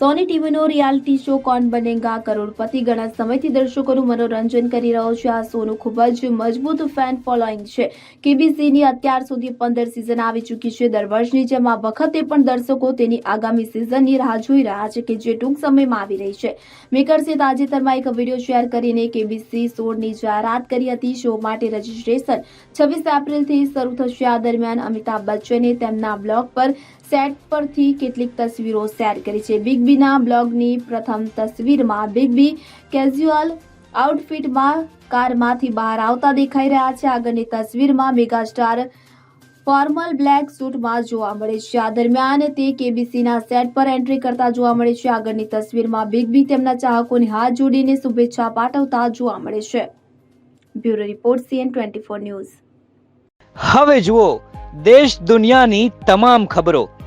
સોની ટીવીનો reality show કોણ બનેગા? કરોડપતિ ઘણા સમયથી દર્શકોનું મનોરંજન કરી રહ્યો છે. આ શોનું ખૂબ જ મજબૂત ફેન ફોલોઈંગ છે. કેબીસીની અત્યાર સુધી પંદર સિઝન આવી ચૂકી છે. દર વર્ષની જેમ આ વખતે પણ દર્શકો તેની આગામી સિઝનની રાહ જોઈ રહ્યા છે કે જે ટૂંક સમયમાં આવી રહી છે. મેકર્સે તાજેતરમાં એક વીડિયો શેર કરીને કેબીસી સોળની જાહેરાત કરી હતી. શો માટે રજીસ્ટ્રેશન છવ્વીસ એપ્રિલથી શરૂ થશે. આ દરમિયાન અમિતાભ બચ્ચને તેમના બ્લોગ પર સેટ પરથી કેટલીક તસવીરો શેર કરી છે. બિગ બીના બ્લોગની પ્રથમ તસવીરમાં બિગ બી કેઝ્યુઅલ આઉટફિટમાં કારમાંથી બહાર આવતા દેખાઈ રહ્યા છે. આગળની તસવીરમાં મેગાસ્ટાર ફોર્મલ બ્લેક સૂટમાં જોવા મળે છે. આ દરમિયાન તે કેબીસીના સેટ પર એન્ટ્રી કરતા જોવા મળે છે. આગળની તસવીરમાં બિગ બી તેમના ચાહકોને હાથ જોડીને શુભેચ્છા પાઠવતા જોવા મળે છે. Bureau report CN twenty four news. હવે જુઓ, દેશ દુનિયાની તમામ ખબરો.